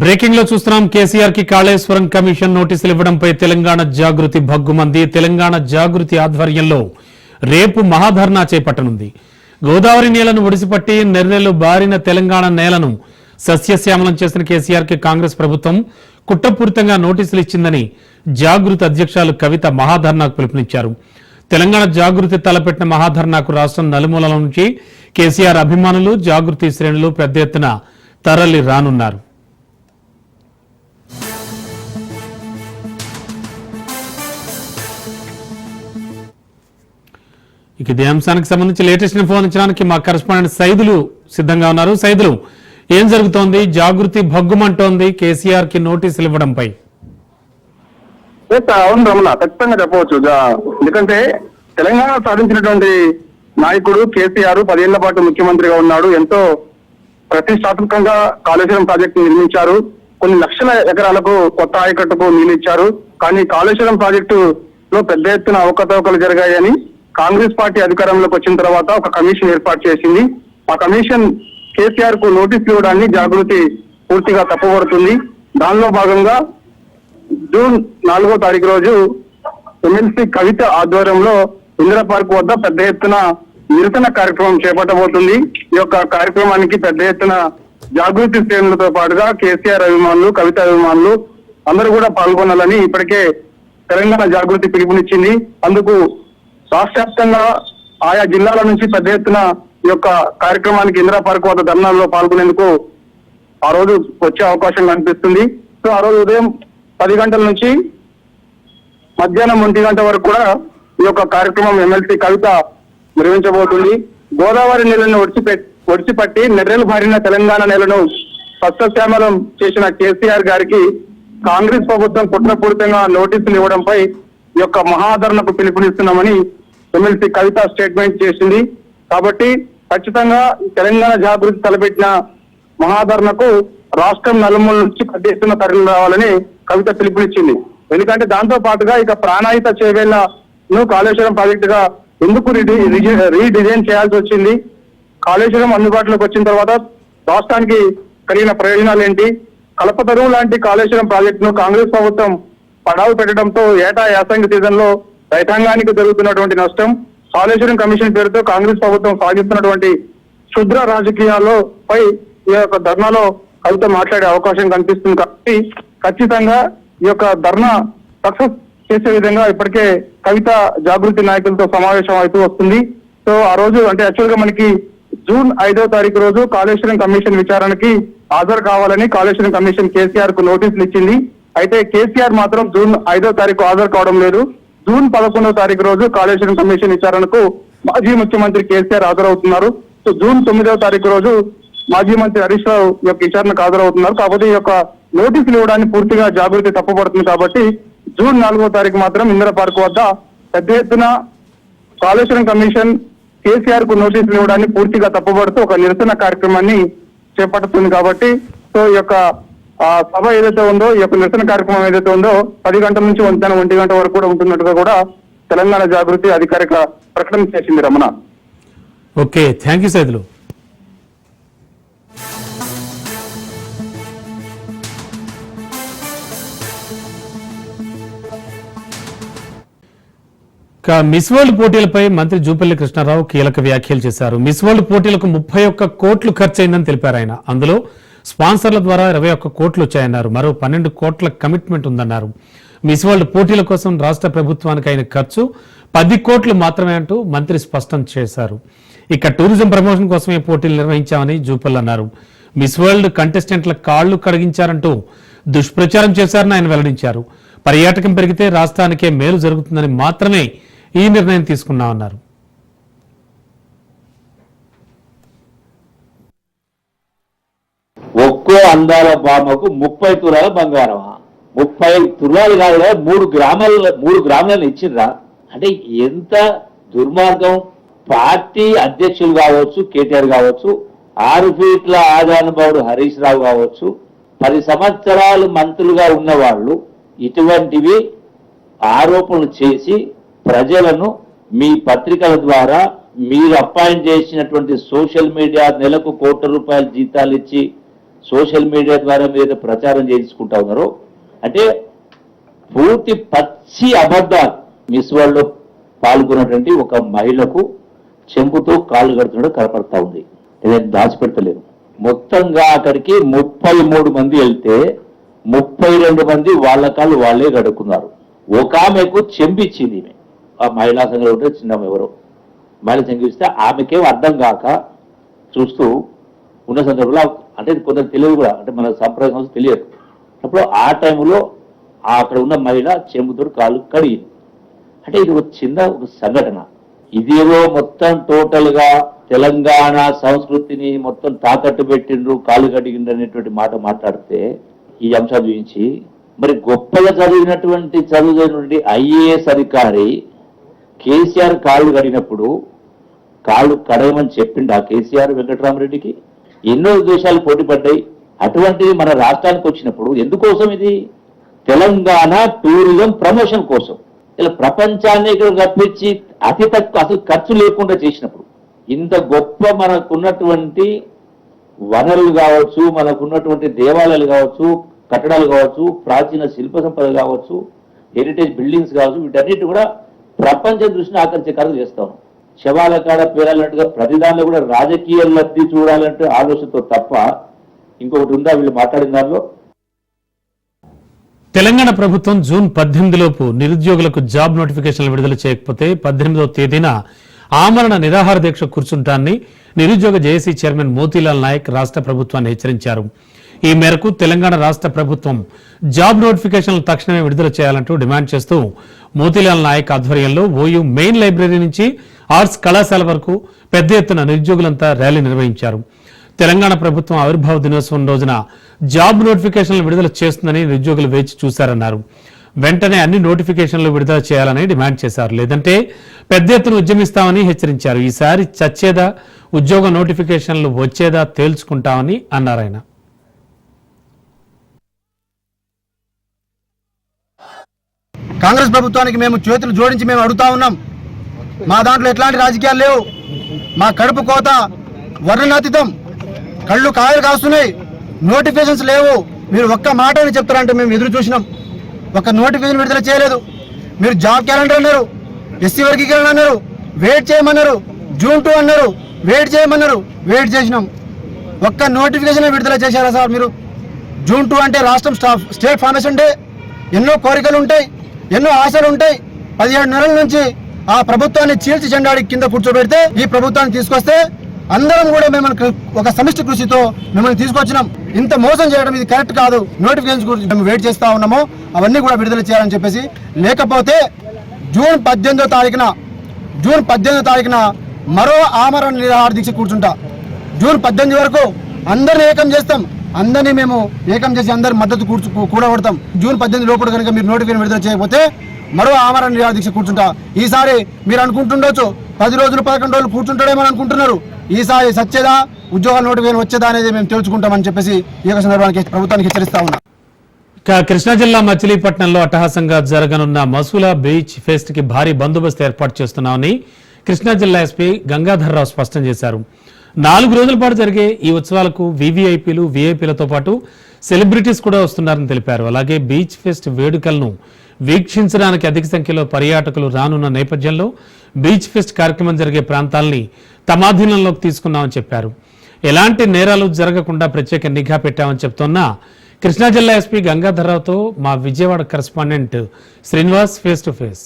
బ్రేకింగ్లో చూస్తున్నాం. కేసీఆర్కి కాళేశ్వరం కమిషన్ నోటీసులు ఇవ్వడంపై తెలంగాణ జాగృతి భగ్గుమంది. తెలంగాణ జాగృతి ఆధ్వర్యంలో రేపు మహాధర్నా చేపట్టనుంది. గోదావరి నేలను ఒడిసిపట్టి నెర్రెలు బారిన తెలంగాణ నేలను సస్యశ్యామలం చేసిన కేసీఆర్కి కాంగ్రెస్ ప్రభుత్వం కుట్రపూరితంగా నోటీసులు ఇచ్చిందని జాగృతి అధ్యక్షులు కవిత మహాధర్నాకు పిలుపునిచ్చారు. తెలంగాణ జాగృతి తలపెట్టిన మహాధర్నాకు రాష్ట్రం నలుమూలల నుంచి కేసీఆర్ అభిమానులు జాగృతి శ్రేణులు పెద్ద ఎత్తున తరలి రానున్నారు ఇక ఇదే అంశానికి సంబంధించి లేటెస్ట్ ఇన్ఫో అందించడానికి మా కరెస్పాండెంట్ సైదులు సిద్ధంగా ఉన్నారు. సైదులు ఏం జరుగుతోంది? జాగృతి భగ్గుమంటోంది. కేసీఆర్కి నోటీసులు ఇవ్వడంపై. అవును రమణ. ఖచ్చితంగా చెప్పవచ్చు. ఎందుకంటే తెలంగాణ సాధించినటువంటి నాయకుడు కేసీఆర్ పదేళ్ళ పాటు ముఖ్యమంత్రిగా ఉన్నాడు. ఎంతో ప్రతిష్టాత్మకంగా కాళేశ్వరం ప్రాజెక్టు నిర్మించారు. కొన్ని లక్షల ఎకరాలకు కొత్త ఆయకట్టుకు నీళ్ళు ఇచ్చారు. కానీ కాళేశ్వరం ప్రాజెక్టు లో పెద్ద ఎత్తున అవకతవకలు జరిగాయని కాంగ్రెస్ పార్టీ అధికారంలోకి వచ్చిన తర్వాత ఒక కమిషన్ ఏర్పాటు చేసింది. ఆ కమిషన్ కేసీఆర్కు నోటీసులు ఇవ్వడాన్ని జాగృతి పూర్తిగా తప్పబడుతుంది దానిలో భాగంగా జూన్ నాలుగో తారీఖు రోజు ఎమ్మెల్సీ కవిత ఆధ్వర్యంలో ఇందిరా పార్క్ వద్ద పెద్ద ఎత్తున నిరసన కార్యక్రమం చేపట్టబోతుంది. ఈ యొక్క కార్యక్రమానికి పెద్ద ఎత్తున జాగృతి శ్రేణులతో పాటుగా కేసీఆర్ అభిమానులు కవిత అభిమానులు అందరూ కూడా పాల్గొనాలని ఇప్పటికే తెలంగాణ జాగృతి పిలుపునిచ్చింది. అందుకు రాష్ట్ర వ్యాప్తంగా ఆయా జిల్లాల నుంచి పెద్ద ఎత్తున ఈ యొక్క కార్యక్రమానికి ఇందిరా పార్క్ వద్ద ధర్నాల్లో పాల్గొనేందుకు ఆ రోజు వచ్చే అవకాశం కనిపిస్తుంది. సో ఆ రోజు ఉదయం పది గంటల నుంచి మధ్యాహ్నం ఒంటి గంట వరకు కూడా ఈ యొక్క కార్యక్రమం ఎమ్మెల్సీ కవిత నిర్వహించబోతుంది. గోదావరి నీళ్ళను ఒడిచిపె ఒడిచిపట్టి నెర్రెలు బారిన తెలంగాణ నేలను సస్యశ్యామలం చేసిన కేసీఆర్ గారికి కాంగ్రెస్ ప్రభుత్వం కుట్రపూరితంగా నోటీసులు ఇవ్వడంపై ఈ యొక్క మహాధరణకు పిలుపునిస్తున్నామని ఎమ్మెల్సీ కవిత స్టేట్మెంట్ చేసింది. కాబట్టి ఖచ్చితంగా తెలంగాణ జాగృతి తలపెట్టిన మహాధరణకు రాష్ట్రం నలుమూల నుంచి పెద్ద ఎత్తున తరలి రావాలని కవిత పిలుపునిచ్చింది. ఎందుకంటే దాంతో పాటుగా ఇక ప్రాణాయిత చేవేళ్ళను కాళేశ్వరం ప్రాజెక్టుగా ఎందుకు రీడిజైన్ చేయాల్సి వచ్చింది? కాళేశ్వరం అందుబాటులోకి వచ్చిన తర్వాత రాష్ట్రానికి కలిగిన ప్రయోజనాలు ఏంటి? కలపతరువు లాంటి కాళేశ్వరం ప్రాజెక్టును కాంగ్రెస్ ప్రభుత్వం పడావు పెట్టడంతో ఏటా యాసంగి సీజన్లో రైతాంగానికి జరుగుతున్నటువంటి నష్టం కాళేశ్వరం కమిషన్ పేరుతో కాంగ్రెస్ ప్రభుత్వం సాగిస్తున్నటువంటి క్షుద్ర రాజకీయాల్లో పై ఈ యొక్క ధర్నాలో కవిత మాట్లాడే అవకాశం కనిపిస్తుంది కాబట్టి ఖచ్చితంగా ఈ యొక్క ధర్నా సక్సెస్ చేసే విధంగా ఇప్పటికే కవిత జాగృతి నాయకులతో సమావేశం అవుతూ వస్తుంది. సో ఆ రోజు అంటే యాక్చువల్గా మనకి జూన్ ఐదో తారీఖు రోజు కాళేశ్వరం కమిషన్ విచారణకి హాజరు కావాలని కాళేశ్వరం కమిషన్ కేసీఆర్కు నోటీసులు ఇచ్చింది. అయితే కేసీఆర్ మాత్రం జూన్ ఐదో తారీఖు హాజరు కావడం లేదు. జూన్ పదకొండవ తారీఖు రోజు కాళేశ్వరం కమిషన్ విచారణకు మాజీ ముఖ్యమంత్రి కేసీఆర్ హాజరవుతున్నారు. సో జూన్ తొమ్మిదవ తారీఖు రోజు మాజీ మంత్రి హరీష్ రావు యొక్క విచారణకు హాజరవుతున్నారు. కాకపోతే ఈ యొక్క నోటీసులు ఇవ్వడానికి పూర్తిగా జాగృతి తప్పబడుతుంది కాబట్టి జూన్ నాలుగో తారీఖు మాత్రం ఇందిరా పార్క్ వద్ద పెద్ద ఎత్తున కాళేశ్వరం కమిషన్ కేసీఆర్కు నోటీసులు ఇవ్వడాన్ని పూర్తిగా తప్పబడుతూ ఒక నిరసన కార్యక్రమాన్ని చేపడుతుంది కాబట్టి సో ఈ యొక్క ఆ, సభ ఏదైతే ఉందో ఈ యొక్క నిరసన కార్యక్రమం ఏదైతే ఉందో పది గంటల నుంచి మధ్యాహ్నం ఒంటి గంట వరకు కూడా ఉంటున్నట్టుగా కూడా తెలంగాణ జాగృతి అధికారిక ప్రకటన చేసింది Ramana. Okay thank you Saidulu. Miss World పోటీలపై మంత్రి జూపల్లి కృష్ణారావు కీలక వ్యాఖ్యలు చేశారు. మిస్ వరల్డ్ పోటీలకు ముప్పై ఒక్క కోట్లు ఖర్చయిందని తెలిపారు ఆయన. అందులో స్పాన్సర్ల ద్వారా ఇరవై ఒక్క కోట్లు వచ్చాయన్నారు. మరో పన్నెండు కోట్ల కమిట్మెంట్ ఉందన్నారు. మిస్ వరల్డ్ పోటీల కోసం రాష్ట్ర ప్రభుత్వానికి అయిన ఖర్చు పది కోట్లు మాత్రమే అంటూ మంత్రి స్పష్టం చేశారు. ఇక టూరిజం ప్రమోషన్ కోసమే పోటీలు నిర్వహించామని జూపల్ అన్నారు. మిస్ వరల్డ్ కంటెస్టెంట్ల కాళ్ళు కడిగించారంటూ దుష్ప్రచారం చేశారని ఆయన వెల్లడించారు. పర్యాటకం పెరిగితే రాష్ట్రానికే మేలు జరుగుతుందని మాత్రమే ఈ నిర్ణయం తీసుకున్నామన్నారు. ఒక్కో అందాల బామ్మకు ముప్పై తులాల బంగారమా? ముప్పై తులాలు కాదు కదా మూడు గ్రామాల మూడు గ్రామాలను ఇచ్చిండ్రా? అంటే ఎంత దుర్మార్గం. పార్టీ అధ్యక్షులు కావచ్చు కేటీఆర్ కావచ్చు ఆరు ఫీట్ల ఆజానుభావుడు హరీష్ రావు కావచ్చు పది సంవత్సరాలు మంత్రులుగా ఉన్నవాళ్ళు ఇటువంటివి ఆరోపణలు చేసి ప్రజలను మీ పత్రికల ద్వారా మీరు అపాయింట్ చేసినటువంటి సోషల్ మీడియా నెలకు కోట్ల రూపాయల జీతాలు ఇచ్చి సోషల్ మీడియా ద్వారా మీరు ప్రచారం చేయించుకుంటా ఉన్నారో అంటే పూర్తి పచ్చి అబద్ధాలు మిస్ వరల్డ్లో పాల్గొన్నటువంటి ఒక మహిళకు చెంపుతో కాళ్ళు కడుతున్నాడు కనపడతా ఉంది. నేను దాచిపెడతలేను మొత్తంగా అక్కడికి ముప్పై మూడు మంది వెళ్తే ముప్పై రెండు మంది వాళ్ళ కాళ్ళు వాళ్ళే గడుక్కున్నారు ఒక ఆమెకు చెంపిచ్చింది ఈమె. ఆ మహిళా సంఘంలో ఉంటే చిన్న ఎవరో. మహిళ చెంపిస్తే ఆమెకేం అర్థం కాక చూస్తూ ఉన్న సందర్భంలో అంటే ఇది కొందరు తెలియదు కూడా అంటే మన సంప్రదాయం సంస్థ తెలియదు. అప్పుడు ఆ టైంలో అక్కడ ఉన్న మహిళ చెంబుతో కాలు కడిగింది. అంటే ఇది ఒక చిన్న ఒక సంఘటన. ఇదేదో మొత్తం టోటల్గా తెలంగాణ సంస్కృతిని మొత్తం తాకట్టు పెట్టిండ్రు కాలు కడిగిండ్రు అనేటువంటి మాట మాట్లాడితే ఈ అంశాలు చూపించి మరి గొప్పగా చదివినటువంటి చదువు నుండి ఐఏఎస్ అధికారి కేసీఆర్ కాళ్ళు కడిగినప్పుడు కాళ్ళు కడగమని చెప్పిండు ఆ కేసీఆర్ వెంకటరామరెడ్డికి? ఎన్నో దేశాలు పోటీ పడ్డాయి అటువంటిది మన రాష్ట్రానికి వచ్చినప్పుడు ఎందుకోసం ఇది? తెలంగాణ టూరిజం ప్రమోషన్ కోసం. ఇలా ప్రపంచాన్ని ఇక్కడ రప్పించి అతి తక్కువ అసలు ఖర్చు లేకుండా చేసినప్పుడు. ఇంత గొప్ప మనకున్నటువంటి వనరులు కావచ్చు మనకున్నటువంటి దేవాలయాలు కావచ్చు కట్టడాలు కావచ్చు ప్రాచీన శిల్ప సంపద కావచ్చు హెరిటేజ్ బిల్డింగ్స్ కావచ్చు వీటన్నిటి కూడా ప్రపంచ దృష్టిని ఆకర్షించే కార్యలు శవాల కాడ పేరాలన్నట్టుగా ప్రతి కూడా రాజకీయ లబ్ధి చూడాలంటే ఆలోచనతో తప్ప ఇంకొకటి ఉందా? వీళ్ళు మాట్లాడిన దానిలో తెలంగాణ ప్రభుత్వం జూన్ పద్దెనిమిదిలోపు నిరుద్యోగులకు జాబ్ నోటిఫికేషన్లు విడుదల చేయకపోతే పద్దెనిమిదవ తేదీన ఆమరణ నిరాహార దీక్ష కూర్చుంటాన్ని నిరుద్యోగ జేఏసీ చైర్మన్ మోతీలాల్ నాయక్ రాష్ట్ర ప్రభుత్వాన్ని హెచ్చరించారు. ఈ మేరకు తెలంగాణ రాష్ట్ర ప్రభుత్వం జాబ్ నోటిఫికేషన్లు తక్షణమే విడుదల చేయాలంటూ డిమాండ్ చేస్తూ మోతీలాల్ నాయక్ ఆధ్వర్యంలో ఓయూ మెయిన్ లైబ్రరీ నుంచి ఆర్ట్స్ కళాశాల వరకు పెద్ద ఎత్తున నిరుద్యోగులంతా ర్యాలీ నిర్వహించారు. తెలంగాణ ప్రభుత్వం ఆవిర్భావ దినోత్సవం రోజున జాబ్ నోటిఫికేషన్లు విడుదల చేస్తుందని నిరుద్యోగులు వేచి చూశారన్నారు. వెంటనే అన్ని నోటిఫికేషన్లు విడుదల చేయాలని డిమాండ్ చేశారు. లేదంటే పెద్ద ఎత్తున ఉద్యమిస్తామని హెచ్చరించారు. ఈసారి చచ్చేదా ఉద్యోగ నోటిఫికేషన్లు వచ్చేదా తేల్చుకుంటామని అన్నారాయన కాంగ్రెస్ ప్రభుత్వానికి మేము చేతులు జోడించి మేము అడుగుతా ఉన్నాం. మా దాంట్లో ఎట్లాంటి రాజకీయాలు లేవు. మా కడుపు కోత వర్ణనాతీతం. కళ్ళు కాయలు కాస్తున్నాయి. నోటిఫికేషన్స్ లేవు. మీరు ఒక్క మాట అని చెప్తారంటే మేము ఎదురు చూసినాం. ఒక నోటిఫికేషన్ విడుదల చేయలేదు. మీరు జాబ్ క్యాలెండర్ అన్నారు. ఎస్సీ వర్గీకరణ అన్నారు. వెయిట్ చేయమన్నారు. జూన్ టూ అన్నారు. వెయిట్ చేయమన్నారు. వెయిట్ చేసినాం. ఒక్క నోటిఫికేషన్ విడుదల చేశారా సార్ మీరు? జూన్ టూ అంటే రాష్ట్రం స్టాఫ్ స్టేట్ ఫార్మేషన్ డే. ఎన్నో కోరికలు ఉంటాయి. ఎన్నో ఆశలు ఉంటాయి. పదిహేడు నెలల నుంచి ఆ ప్రభుత్వాన్ని చీల్చి చెండాడి కింద కూర్చోబెడితే ఈ ప్రభుత్వాన్ని తీసుకొస్తే అందరం కూడా మిమ్మల్ని ఒక సమిష్టి కృషితో మిమ్మల్ని తీసుకొచ్చినాం. ఇంత మోసం చేయడం ఇది కరెక్ట్ కాదు. నోటిఫికేషన్ గురించి మేము వెయిట్ చేస్తా ఉన్నాము. అవన్నీ కూడా విడుదల చేయాలని చెప్పేసి. లేకపోతే జూన్ పద్దెనిమిదో తారీఖున జూన్ పద్దెనిమిదో తారీఖున మరో ఆమరణ నిరాహార దీక్ష కూర్చుంటా. జూన్ పద్దెనిమిది వరకు అందరిని ఏకం చేస్తాం. అందరినీ మేము ఏకం చేసి అందరి మద్దతు కూర్చు కూడబడతాం జూన్ పద్దెనిమిది లోపల కనుక మీరు నోటిఫికేషన్ విడుదల చేయకపోతే మరో ఆమరణ నిరాహార దీక్ష కూర్చుంటా. ఈసారి మీరు అనుకుంటుండొచ్చు పది రోజులు పదకొండు రోజులు కూర్చుంటాడేమో అనుకుంటున్నారు. ఈసారి సచ్చేదా ఉద్యోగాల నోటిఫికేషన్ వచ్చేదా అనేది మేము తెలుసుకుంటామని చెప్పేసి ఈ యొక్క సందర్భానికి ప్రభుత్వానికి హెచ్చరిస్తా ఉన్నా. కృష్ణా జిల్లా మచిలీపట్నంలో అట్టహాసంగా జరగనున్న మసూల బీచ్ ఫెస్ట్కి భారీ బందోబస్తు ఏర్పాటు చేస్తున్నామని కృష్ణా జిల్లా ఎస్పీ గంగాధర్రావు స్పష్టం చేశారు. నాలుగు రోజుల పాటు జరిగే ఈ ఉత్సవాలకు వివిఐపీలు విఐపీలతో పాటు సెలబ్రిటీస్ కూడా వస్తున్నారని తెలిపారు. అలాగే బీచ్ ఫెస్ట్ వేడుకలను వీక్షించడానికి అధిక సంఖ్యలో పర్యాటకులు రానున్న నేపథ్యంలో బీచ్ ఫెస్ట్ కార్యక్రమం జరిగే ప్రాంతాల్ని తమాధీనంలోకి తీసుకున్నామని చెప్పారు. ఎలాంటి నేరాలు జరగకుండా ప్రత్యేక నిఘా పెట్టామని చెప్తున్న కృష్ణా జిల్లా ఎస్పీ గంగాధర్రావుతో మా Vijayawada correspondent Srinivas face to face.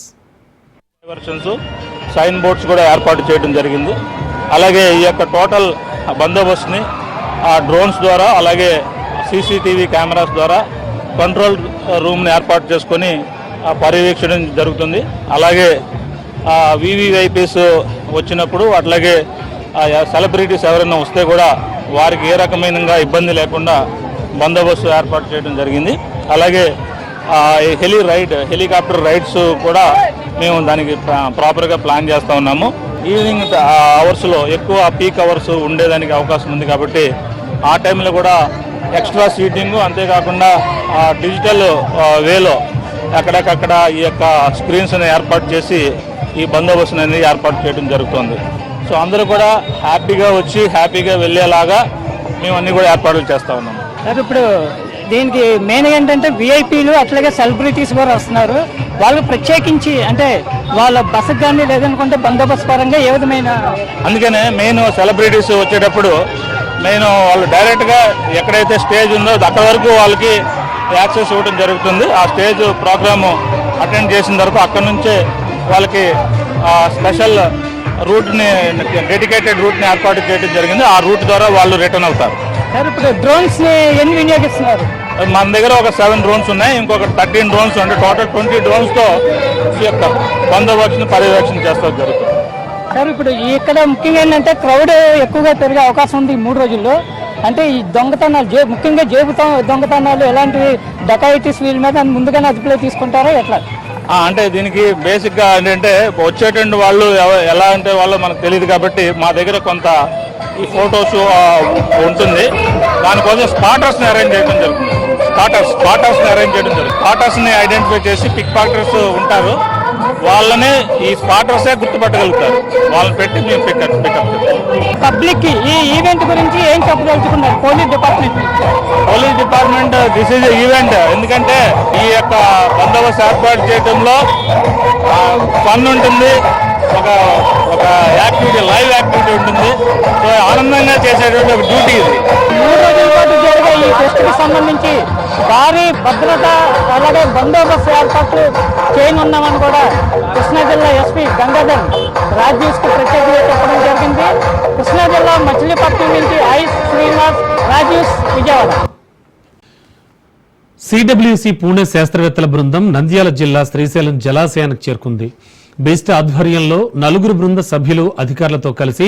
Sign boards కూడా ఏర్పాటు చేయడం జరిగింది. అలాగే ఈ యొక్క టోటల్ బందోబస్తుని ఆ డ్రోన్స్ ద్వారా అలాగే సీసీటీవీ కెమెరాస్ ద్వారా కంట్రోల్ రూమ్ని ఏర్పాటు చేసుకొని పర్యవేక్షణ జరుగుతుంది. అలాగే వివిఐపీస్ వచ్చినప్పుడు అట్లాగే సెలబ్రిటీస్ ఎవరైనా వస్తే కూడా వారికి ఏ రకమైన ఇబ్బంది లేకుండా బందోబస్తు ఏర్పాటు చేయడం జరిగింది. అలాగే ఈ హెలి రైడ్ హెలికాప్టర్ రైడ్స్ కూడా మేము దానికి ప్రా- ప్రాపర్గా ప్లాన్ చేస్తూ ఉన్నాము. ఈవినింగ్ అవర్స్లో ఎక్కువ పీక్ అవర్స్ ఉండేదానికి అవకాశం ఉంది కాబట్టి ఆ టైంలో కూడా ఎక్స్ట్రా సీటింగ్ అంతేకాకుండా డిజిటల్ వేలో ఎక్కడికక్కడ ఈ యొక్క స్క్రీన్స్ని ఏర్పాటు చేసి ఈ బందోబస్తు అనేది ఏర్పాటు చేయడం జరుగుతుంది. సో అందరూ కూడా హ్యాపీగా వచ్చి హ్యాపీగా వెళ్ళేలాగా మేము అన్నీ కూడా ఏర్పాట్లు చేస్తూ ఉన్నాము సార్ ఇప్పుడు దీనికి మెయిన్ ఏంటంటే విఐపీలు అట్లాగే సెలబ్రిటీస్ కూడా వస్తున్నారు. వాళ్ళు ప్రత్యేకించి అంటే వాళ్ళ బస్సు కానీ లేదనుకుంటే బందోబస్తు పరంగా ఏ విధమైన అందుకనే మెయిన్ సెలబ్రిటీస్ వచ్చేటప్పుడు నేను వాళ్ళు డైరెక్ట్గా ఎక్కడైతే స్టేజ్ ఉందో అక్కడ వరకు వాళ్ళకి యాక్సెస్ ఇవ్వడం జరుగుతుంది. ఆ స్టేజ్ ప్రోగ్రాము అటెండ్ చేసిన తర్వాత అక్కడ నుంచే వాళ్ళకి స్పెషల్ రూట్ని డెడికేటెడ్ రూట్ని ఏర్పాటు చేయడం జరిగింది. ఆ రూట్ ద్వారా వాళ్ళు రిటర్న్ అవుతారు. సార్ ఇప్పుడు డ్రోన్స్ని ఎన్ని వినియోగిస్తున్నారు? మన దగ్గర ఒక సెవెన్ డ్రోన్స్ ఉన్నాయి ఇంకొక థర్టీన్ డ్రోన్స్ అంటే టోటల్ ట్వంటీ డ్రోన్స్తో యొక్క బందోబస్తుని పర్యవేక్షణ చేస్తూ జరుగుతుంది. సార్ ఇప్పుడు ఇక్కడ ముఖ్యంగా ఏంటంటే క్రౌడ్ ఎక్కువగా పెరిగే అవకాశం ఉంది మూడు రోజుల్లో. అంటే ఈ దొంగతనాలు జే ముఖ్యంగా జేబు దొంగతనాలు ఎలాంటివి డకాయిటీస్ వీళ్ళ మీద ముందుగానే అదుపులో తీసుకుంటారా ఎట్లా? అంటే దీనికి బేసిక్గా ఏంటంటే వచ్చేటువంటి వాళ్ళు ఎలా అంటే వాళ్ళు మనకు తెలియదు కాబట్టి మా దగ్గర కొంత ఈ ఫొటోస్ ఉంటుంది. దానికోసం స్పాటర్స్ని అరేంజ్ చేయడం జరుగుతుంది. స్పాటర్స్ స్పాటర్స్ని అరేంజ్ చేయడం జరుగుతుంది. స్పాటర్స్ని ఐడెంటిఫై చేసి పిక్ పాక్టర్స్ ఉంటారు. వాళ్ళని ఈ స్పాటర్సే గుర్తుపట్టగలుగుతారు. వాళ్ళని పెట్టి మేము పికప్ పికప్ చేస్తాం పబ్లిక్కి ఈ ఈవెంట్ గురించి ఏం చెప్పదలుచుకున్నారు? Police department. Police department this is event ఎందుకంటే ఈ యొక్క బందోబస్తు ఏర్పాటు చేయడంలో ఫన్ ఉంటుంది. ఒక ఒక యాక్టివిటీ లైవ్ యాక్టివిటీ ఉంటుంది. సో ఆనందంగా చేసేటువంటి ఒక డ్యూటీ ఇది. మూడు రోజుల పాటు ఈ ఫెస్ట్కి సంబంధించి భారీ భద్రత అలాగే బందోబస్తు ఏర్పాట్లు చేయనున్నామని కూడా కృష్ణా జిల్లా ఎస్పీ గంగాధర్ రాజేష్ ప్రత్యేకంగా చెప్పడం జరిగింది. కృష్ణా జిల్లా మచిలీపట్నం నుంచి ఐ శ్రీనివాస్ రాజేష్ విజయవాడ. సిడబ్ల్యూసి పూణె శాస్త్రవేత్తల బృందం నంద్యాల జిల్లా శ్రీశైలం జలాశయానికి చేరుకుంది. బెస్ట్ ఆధ్వర్యంలో నలుగురు బృంద సభ్యులు అధికారులతో కలిసి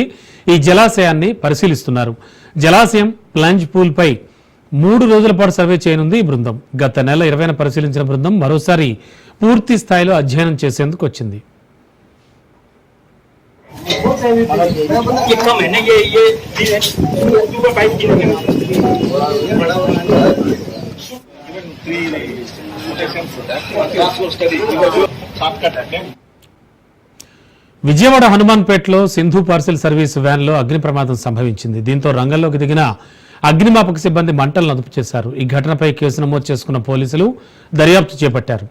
ఈ జలాశయాన్ని పరిశీలిస్తున్నారు. జలాశయం ప్లంజ్ పూల్పై మూడు రోజుల పాటు సర్వే చేయనుంది ఈ బృందం. గత నెల ఇరవైన పరిశీలించిన బృందం మరోసారి పూర్తి స్థాయిలో అధ్యయనం చేసేందుకు వచ్చింది. విజయవాడ హనుమాన్పేటలో సింధు పార్సిల్ సర్వీస్ వ్యాన్లో అగ్ని ప్రమాదం సంభవించింది. దీంతో రంగంలోకి దిగిన అగ్నిమాపక సిబ్బంది మంటలను అదుపు చేశారు ఈ ఘటనపై కేసు నమోదు చేసుకున్న పోలీసులు దర్యాప్తు చేపట్టారు.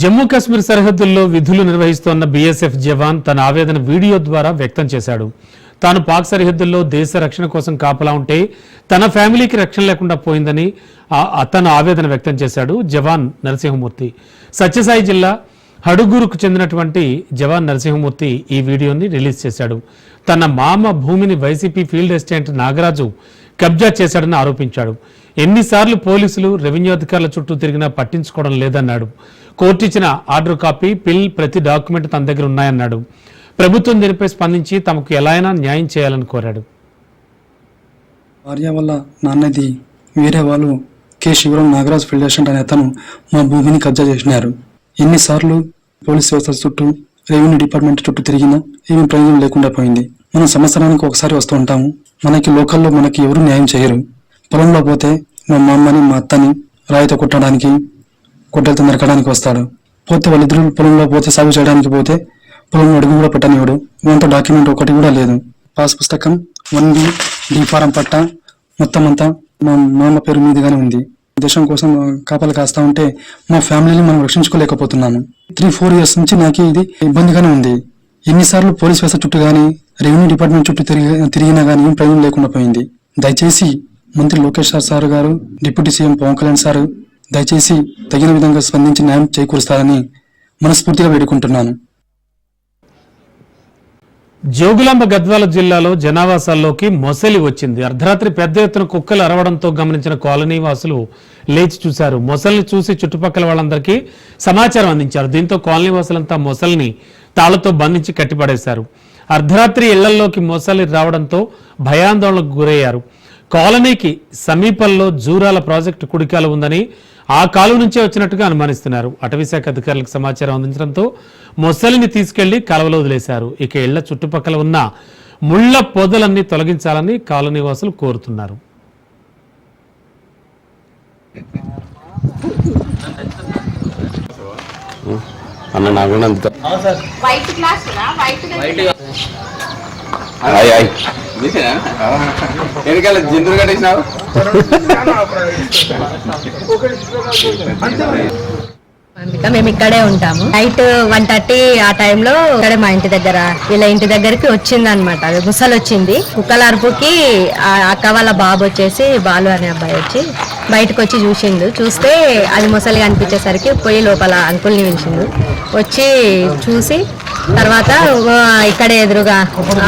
జమ్మూ కాశ్మీర్ సరిహద్దుల్లో విధులు నిర్వహిస్తోన్న బీఎస్ఎఫ్ జవాన్ తన ఆవేదన వీడియో ద్వారా వ్యక్తం చేశాడు. తాను పాక్ సరిహద్దుల్లో దేశ రక్షణ కోసం కాపలా ఉంటే తన ఫ్యామిలీకి రక్షణ లేకుండా పోయిందని తన ఆవేదన వ్యక్తం చేశాడు జవాన్ నరసింహమూర్తి. సత్యసాయి జిల్లా హడుగురుకు చెందినటువంటి జవాన్ నరసింహమూర్తి ఈ వీడియోని రిలీజ్ చేశాడు. తన మామ భూమిని వైసీపీ ఫీల్డ్ అసిస్టెంట్ నాగరాజు కబ్జా చేశాడని ఆరోపించాడు. ఎన్నిసార్లు పోలీసులు రెవెన్యూ అధికారుల చుట్టూ తిరిగినా పట్టించుకోవడం లేదన్నాడు. కోర్టు ఇచ్చిన ఆర్డర్ కాపీ పిల్ ప్రతి డాక్యుమెంట్ తన దగ్గర ఉన్నాయన్నాడు. ప్రభుత్వం దీనిపై స్పందించి తమకు ఎలా అయినా న్యాయం చేయాలని కోరాడు. భార్య వల్ల నాన్నది వేరే వాళ్ళు కె. శివరాం నాగరాజ్ ఫెడరేషన్ అనే అతను మా భూమిని కబ్జా చేసినారు. ఎన్నిసార్లు పోలీస్ వ్యవస్థ చుట్టూ రెవెన్యూ డిపార్ట్మెంట్ చుట్టూ తిరిగినా ఏమీ ప్రయోజనం లేకుండా పోయింది. మనం సంవత్సరానికి ఒకసారి వస్తూ ఉంటాము. మనకి లోకల్లో మనకి ఎవరు న్యాయం చేయరు. పొలంలో పోతే మా అమ్మని మా అత్తని రాయితో కొట్టడానికి గొడ్డలతో నరకడానికి వస్తాడు. పోతే వాళ్ళిద్దరు పొలంలో పోతే సాగు చేయడానికి పోతే పొలంలో అడుగు కూడా పెట్టనివాడు వంట డాక్యుమెంట్ ఒకటి కూడా లేదు. పాస్ పుస్తకం వన్ బి డి ఫారం పట్ట మొత్తం అంతా మా మామ పేరు మీదుగానే ఉంది. దేశం కోసం కాపలు కాస్తా ఉంటే మా ఫ్యామిలీని మనం రక్షించుకోలేకపోతున్నాము. త్రీ ఫోర్ ఇయర్స్ నుంచి నాకు ఇది ఇబ్బందిగానే ఉంది. ఎన్నిసార్లు పోలీస్ వ్యవస్థ చుట్టూ కానీ రెవెన్యూ డిపార్ట్మెంట్ చుట్టూ తిరిగి తిరిగినా కానీ ఏం ప్రయోజనం లేకుండా పోయింది. దయచేసి మంత్రి లోకేష్ సార్ గారు deputy CM Pawan Kalyan sir దయచేసి తగిన విధంగా స్పందించి న్యాయం చేకూరుస్తారని మనస్ఫూర్తిగా వేడుకుంటున్నాను. జోగులాంబ గద్వాల జిల్లాలో జనావాసాల్లోకి మొసలి వచ్చింది. అర్ధరాత్రి పెద్ద ఎత్తున కుక్కలు అరవడంతో గమనించిన కాలనీ వాసులు లేచి చూశారు. మొసలిని చూసి చుట్టుపక్కల వాళ్ళందరికీ సమాచారం అందించారు. దీంతో కాలనీ వాసులంతా మొసలిని తాళ్ళతో బంధించి కట్టిపడేశారు. అర్ధరాత్రి ఇళ్ళల్లోకి మొసలి రావడంతో భయాందోళనకు గురయ్యారు. కాలనీకి సమీపంలో జూరాల ప్రాజెక్టు కుడికాల ఉందని ఆ కాలువ నుంచే వచ్చినట్టుగా అనుమానిస్తున్నారు. అటవీశాఖ అధికారులకు సమాచారం అందించడంతో మొసలిని తీసుకెళ్ళి కాలువలో వదిలేశారు. ఇక ఇళ్ళ చుట్టుపక్కల ఉన్న ముళ్ళ పొదలన్నీ తొలగించాలని కాలనీ వాసులు కోరుతున్నారు. అన్న నాకు వైట్ గ్లాస్ వైట్ వెనకాల జిందులు కట్టేసినావు? అందుకే మేము ఇక్కడే ఉంటాము. నైట్ వన్ థర్టీ ఆ టైంలో ఇక్కడే మా ఇంటి దగ్గర వీళ్ళ ఇంటి దగ్గరికి వచ్చింది అనమాట అది ముసలు వచ్చింది కుక్కల అరుపుకి ఆ అక్క వాళ్ళ బాబు వచ్చేసి బాలు అనే అబ్బాయి వచ్చి బయటకు వచ్చి చూసిండు. చూస్తే అది ముసలి కనిపించేసరికి పోయి లోపల అంకుల్ని పిలిచిండు. వచ్చి చూసి తర్వాత ఇక్కడ ఇక్కడే ఎదురుగా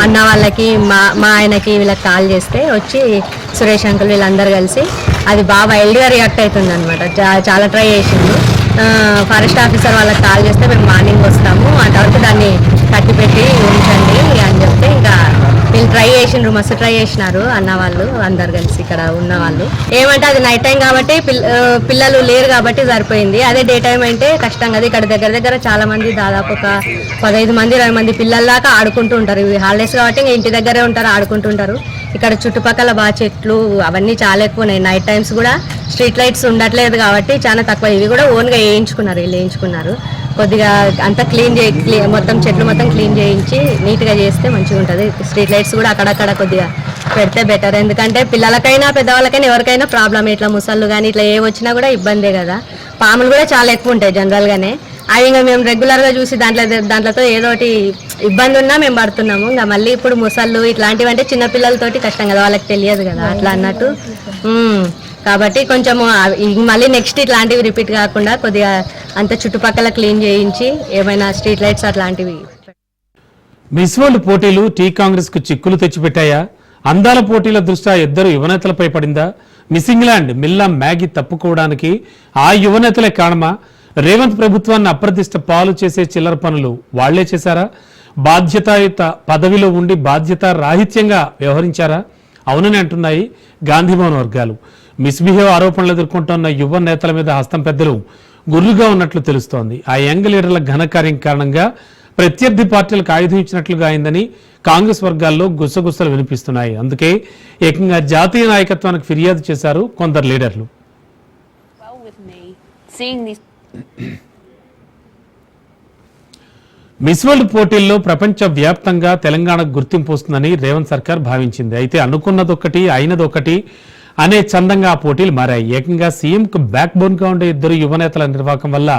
అన్న వాళ్ళకి మా మా ఆయనకి వీళ్ళకి కాల్ చేస్తే వచ్చి సురేష్ అంకుల్ వీళ్ళందరూ కలిసి అది బాగా వైల్డ్గా రియాక్ట్ అవుతుంది అనమాట చాలా ట్రై చేసిండు. ఫారెస్ట్ ఆఫీసర్ వాళ్ళకి కాల్ చేస్తే మేము మార్నింగ్ వస్తాము అంతవరకు దాన్ని కట్టి పెట్టి ఉంచండి అని చెప్తే ఇంకా వీళ్ళు ట్రై చేసిండ్రు మస్తు ట్రై చేసినారు అన్న వాళ్ళు అందరు కలిసి ఇక్కడ ఉన్న వాళ్ళు. ఏమంటే అది నైట్ టైం కాబట్టి పిల్లలు లేరు కాబట్టి సరిపోయింది. అదే డే టైం అంటే కష్టం కదా ఇక్కడ దగ్గర దగ్గర చాలా మంది దాదాపు ఒక పదహైదు మంది ఇరవై మంది పిల్లల దాకా ఆడుకుంటూ ఉంటారు. ఇవి హాలిడేస్ కాబట్టి ఇంకా ఇంటి దగ్గరే ఉంటారు ఆడుకుంటుంటారు ఇక్కడ చుట్టుపక్కల బాగా చెట్లు అవన్నీ చాలా ఎక్కువ ఉన్నాయి నైట్ టైమ్స్ కూడా స్ట్రీట్ లైట్స్ ఉండట్లేదు కాబట్టి చాలా తక్కువ. ఇవి కూడా ఓన్గా వేయించుకున్నారు వీళ్ళు వేయించుకున్నారు. కొద్దిగా అంతా క్లీన్ చే మొత్తం చెట్లు మొత్తం క్లీన్ చేయించి నీట్గా చేస్తే మంచిగా ఉంటుంది. స్ట్రీట్ లైట్స్ కూడా అక్కడక్కడ కొద్దిగా పెడితే బెటర్ ఎందుకంటే పిల్లలకైనా పెద్దవాళ్ళకైనా ఎవరికైనా ప్రాబ్లం ఇట్లా ముసళ్ళు కానీ ఇట్లా ఏ వచ్చినా కూడా ఇబ్బందే కదా. పాములు కూడా చాలా ఎక్కువ ఉంటాయి జనరల్గానే అది ఇంకా మేము రెగ్యులర్గా చూసి దాంట్లో దాంట్లో ఏదో ఒకటి ఇబ్బంది ఉన్నా మేము పడుతున్నాము. ఇంకా మళ్ళీ ఇప్పుడు ముసళ్ళు ఇట్లాంటివి అంటే చిన్నపిల్లలతోటి కష్టం కదా వాళ్ళకి తెలియదు కదా అట్లా అన్నట్టు. కాబట్టి కొంచెం మళ్ళీ నెక్స్ట్ ఇట్లాంటివి రిపీట్ కాకుండా కొద్దిగా అంత చుట్టుపక్కల క్లీన్ చేయించి ఏమైనా స్ట్రీట్ లైట్స్ అట్లాంటివి. మిస్ వరల్డ్ పోటీలు టీ కాంగ్రెస్కు చిక్కులు తెచ్చిపెట్టాయా? అందాల పోటీల దృష్ట్యా ఇద్దరు యువనేతలపై పడిందా? మిస్ ఇంగ్లాండ్ మిల్లా మ్యాగీ తప్పుకోవడానికి ఆ యువనేతలే కారణమా? రేవంత్ ప్రభుత్వాన్ని అప్రతిష్ట పాలు చేసే చిల్లర పనులు వాళ్ళే చేశారా? బాధ్యతాయుత పదవిలో ఉండి బాధ్యత రాహిత్యంగా వ్యవహరించారా? అవునని అంటున్నాయి గాంధీభవన్ వర్గాలు. మిస్బిహేవ్ ఆరోపణలు ఎదుర్కొంటున్న యువ నేతల మీద హస్తం పెద్దలు గుర్రుగా ఉన్నట్లు తెలుస్తోంది. ఆ యంగ్ లీడర్ల ఘనకార్యం కారణంగా ప్రత్యర్థి పార్టీలకు ఆయుధం ఇచ్చినట్లుగా అయిందని కాంగ్రెస్ వర్గాల్లో గుసగుసలు వినిపిస్తున్నాయి. అందుకే ఏకంగా జాతీయ నాయకత్వానికి ఫిర్యాదు చేశారు కొందరు లీడర్లు. మిస్ వరల్డ్ పోటీల్లో ప్రపంచ వ్యాప్తంగా తెలంగాణకు గుర్తింపు వస్తుందని రేవంత్ సర్కార్ భావించింది. అయితే అనుకున్నదొక్కటి అయినదొక్కటి అనే చందంగా ఆ పోటీలు మారాయి. ఏకంగా సీఎంకు బ్యాక్ బోన్గా ఉండే ఇద్దరు యువనేతల నిర్వాహకం వల్ల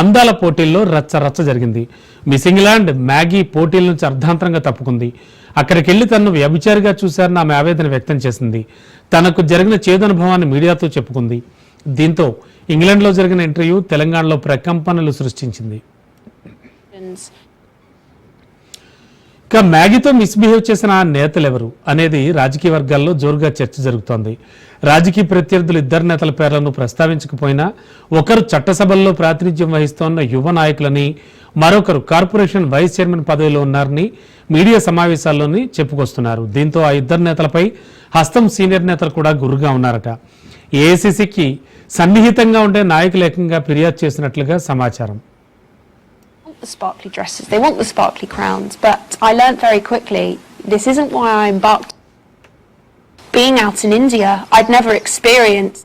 అందాల పోటీల్లో రచ్చ రచ్చ జరిగింది. మిస్ ఇంగ్లాండ్ మ్యాగీ పోటీల నుంచి అర్ధాంతరంగా తప్పుకుంది. అక్కడికి వెళ్ళి తనను వ్యభిచారిగా చూశారని ఆమె ఆవేదన వ్యక్తం చేసింది. తనకు జరిగిన చేదనుభవాన్ని మీడియాతో చెప్పుకుంది. దీంతో ఇంగ్లాండ్లో జరిగిన ఇంటర్వ్యూ తెలంగాణలో ప్రకంపనలు సృష్టించింది. ఇక మ్యాగీతో మిస్బిహేవ్ చేసిన ఆ నేతలు ఎవరు అనేది రాజకీయ వర్గాల్లో జోరుగా చర్చ జరుగుతోంది. రాజకీయ ప్రత్యర్థులు ఇద్దరు నేతల పేర్లను ప్రస్తావించకపోయినా ఒకరు చట్టసభల్లో ప్రాతినిధ్యం వహిస్తోన్న యువ నాయకులని మరొకరు కార్పొరేషన్ వైస్ చైర్మన్ పదవిలో ఉన్నారని మీడియా సమావేశాల్లోని చెప్పుకొస్తున్నారు. దీంతో ఆ ఇద్దరు నేతలపై హస్తం సీనియర్ నేతలు కూడా గురుగా ఉన్నారట. ఏఐసిసికి సన్నిహితంగా ఉండే నాయకులు ఏకంగా ఫిర్యాదు చేసినట్లుగా సమాచారం want the sparkly dresses, they want the sparkly crowns, but I learnt very quickly this isn't why I embarked. Being out in India, I'd never experienced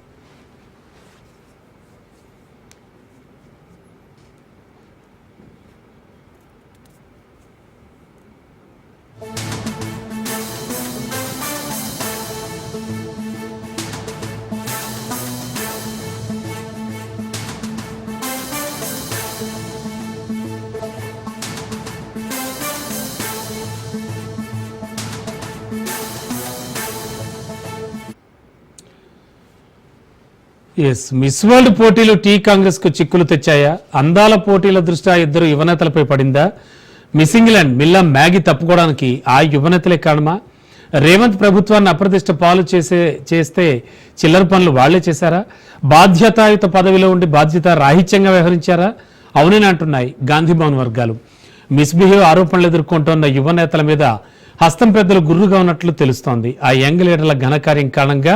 yes miss world పోటీలు టీ కాంగ్రెస్కు చిక్కులు తెచ్చాయా? అందాల పోటీల దృష్ట్యా ఇద్దరు యువనేతలపై పడిందా? మిస్ ఇంగ్లాండ్ మిల్లా మ్యాగీ తప్పుకోవడానికి ఆ యువనేతలే కారణమా? రేవంత్ ప్రభుత్వాన్ని అప్రతిష్ట పాలు చేసే చేస్తే చిల్లర పనులు వాళ్ళే చేశారా? బాధ్యతాయుత పదవిలో ఉండి బాధ్యత రాహిత్యంగా వ్యవహరించారా? అవునని అంటున్నాయి గాంధీభవన్ వర్గాలు. మిస్బిహేవ్ ఆరోపణలు ఎదుర్కొంటున్న యువ నేతల మీద హస్తం పెద్దలు గుర్రుగా ఉన్నట్లు తెలుస్తోంది. ఆ యంగ్ లీడర్ల ఘనకార్యం కారణంగా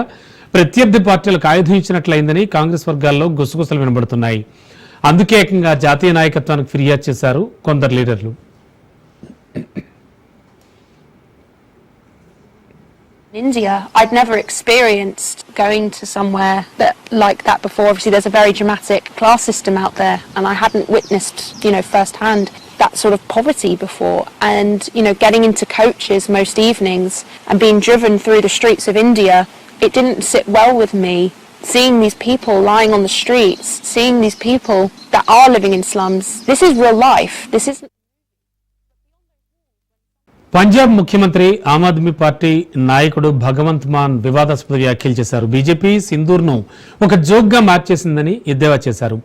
ప్రత్యర్థి పార్టీలకు ఆయుధం ఇచ్చినట్లయిందని కాంగ్రెస్ వర్గాల్లో గుసగుసలు వినబడుతున్నాయి అందుకే ఏకంగా జాతీయ నాయకత్వానికి ఫిర్యాదు చేశారు కొందరు లీడర్లు In India, I'd never experienced going to somewhere that like that before. Obviously, there's a very dramatic class system out there, and I hadn't witnessed, you know, firsthand that sort of poverty before. And you know, getting into coaches most evenings and being driven through the streets of India, it didn't sit well with me. Seeing these people lying on the streets, seeing these people that are living in slums. This is real life. This isn't. Punjab ముఖ్యమంత్రి Aam Aadmi party నాయకుడు భగవంత్ మాన్ వివాదాస్పద వ్యాఖ్యలు చేశారు BJP సింధూర్ను ఒక జోక్గా మార్చేసిందని ఎద్దేవా చేశారు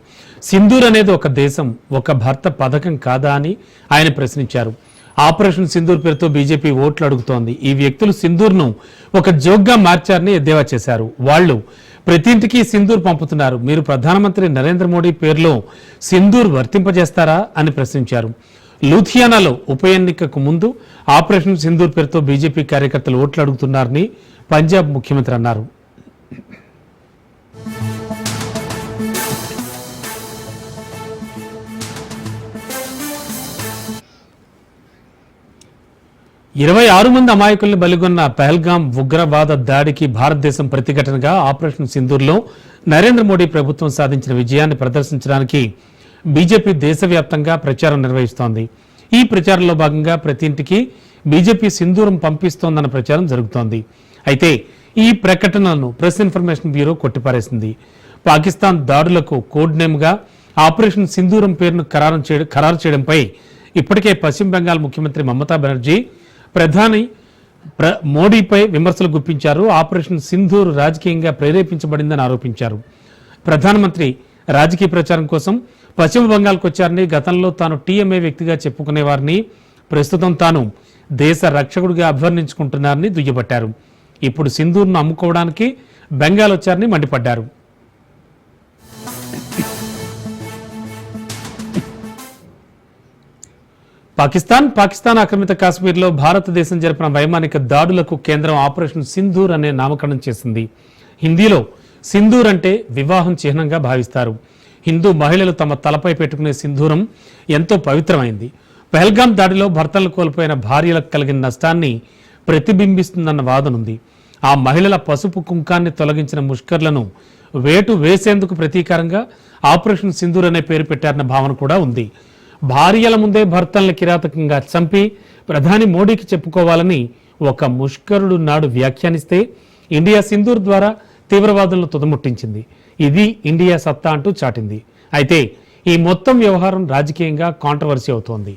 సింధూర్ అనేది ఒక దేశం ఒక భర్త పథకం కాదా అని ఆయన ప్రశ్నించారు ఆపరేషన్ సింధూర్ పేరుతో బీజేపీ ఓట్లు అడుగుతోంది. ఈ వ్యక్తులు సింధూర్ను ఒక జోక్గా మార్చారని ఎద్దేవా చేశారు. వాళ్ళు ప్రతి ఇంటికి సింధూర్ పంపుతున్నారు. మీరు ప్రధానమంత్రి నరేంద్ర మోడీ పేరులో సింధూర్ వర్తింపజేస్తారా అని ప్రశ్నించారు. లూథియానాలో ఉప ఎన్నికకు ముందు ఆపరేషన్ సింధూర్ పేరుతో బీజేపీ కార్యకర్తలు ఓట్లు అడుగుతున్నారని పంజాబ్ ముఖ్యమంత్రి అన్నారు. ఇరవై ఆరు మంది అమాయకుల్ని బలిగొన్న పహల్గాం ఉగ్రవాద దాడికి భారతదేశం ప్రతిఘటనగా ఆపరేషన్ సింధూర్లో నరేంద్ర మోడీ ప్రభుత్వం సాధించిన విజయాన్ని ప్రదర్శించడానికి బీజేపీ దేశవ్యాప్తంగా ప్రచారం నిర్వహిస్తోంది. ఈ ప్రచారంలో భాగంగా ప్రతి ఇంటికి బీజేపీ సింధూరం పంపిస్తోందన్న ప్రచారం జరుగుతోంది. అయితే ఈ ప్రకటనలను ప్రెస్ ఇన్ఫర్మేషన్ బ్యూరో కొట్టిపారేసింది. పాకిస్తాన్ దాడులకు కోడ్ నేమ్గా ఆపరేషన్ సింధూరం పేరును ఖరారు చేయడం ఖరారు చేయడంపై ఇప్పటికే పశ్చిమ బెంగాల్ ముఖ్యమంత్రి మమతా బెనర్జీ ప్రధాని ప్ర మోడీపై విమర్శలు గుప్పించారు. ఆపరేషన్ సింధూర్ రాజకీయంగా ప్రేరేపించబడిందని ఆరోపించారు. ప్రధానమంత్రి రాజకీయ ప్రచారం కోసం పశ్చిమ బంగాల్కు వచ్చారని గతంలో తాను టీఎంఏ వ్యక్తిగా చెప్పుకునేవారిని ప్రస్తుతం తాను దేశ రక్షకుడిగా అభివర్ణించుకుంటున్నారని దుయ్యబట్టారు. ఇప్పుడు సింధూర్ను అమ్ముకోవడానికి బెంగాల్ వచ్చారని మండిపడ్డారు. పాకిస్తాన్ పాకిస్తాన్ ఆక్రమిత కాశ్మీర్లో భారతదేశం జరిపిన వైమానిక దాడులకు కేంద్రం ఆపరేషన్ సింధూర్ అనే నామకరణం చేసింది. హిందీలో సింధూర్ అంటే వివాహం చిహ్నంగా భావిస్తారు. హిందూ మహిళలు తమ తలపై పెట్టుకునే సింధూరం ఎంతో పవిత్రమైంది. పెహల్గాం దాడిలో భర్తలు కోల్పోయిన భార్యలకు కలిగిన నష్టాన్ని ప్రతిబింబిస్తుందన్న వాదనుంది. ఆ మహిళల పసుపు కుంకాన్ని తొలగించిన ముష్కర్లను వేటు వేసేందుకు ప్రతీకారంగా ఆపరేషన్ సింధూర్ అనే పేరు పెట్టారన్న భావన కూడా ఉంది. భార్యల ముందే భర్తలను కిరాతకంగా చంపి ప్రధాని మోడీకి చెప్పుకోవాలని ఒక ముష్కరుడు నాడు వ్యాఖ్యానిస్తే ఇండియా సింధూర్ ద్వారా తీవ్రవాదులను తుదముట్టించింది. ఇది ఇండియా సత్తా అంటూ చాటింది. అయితే ఈ మొత్తం వ్యవహారం రాజకీయంగా కాంట్రవర్సీ అవుతోంది.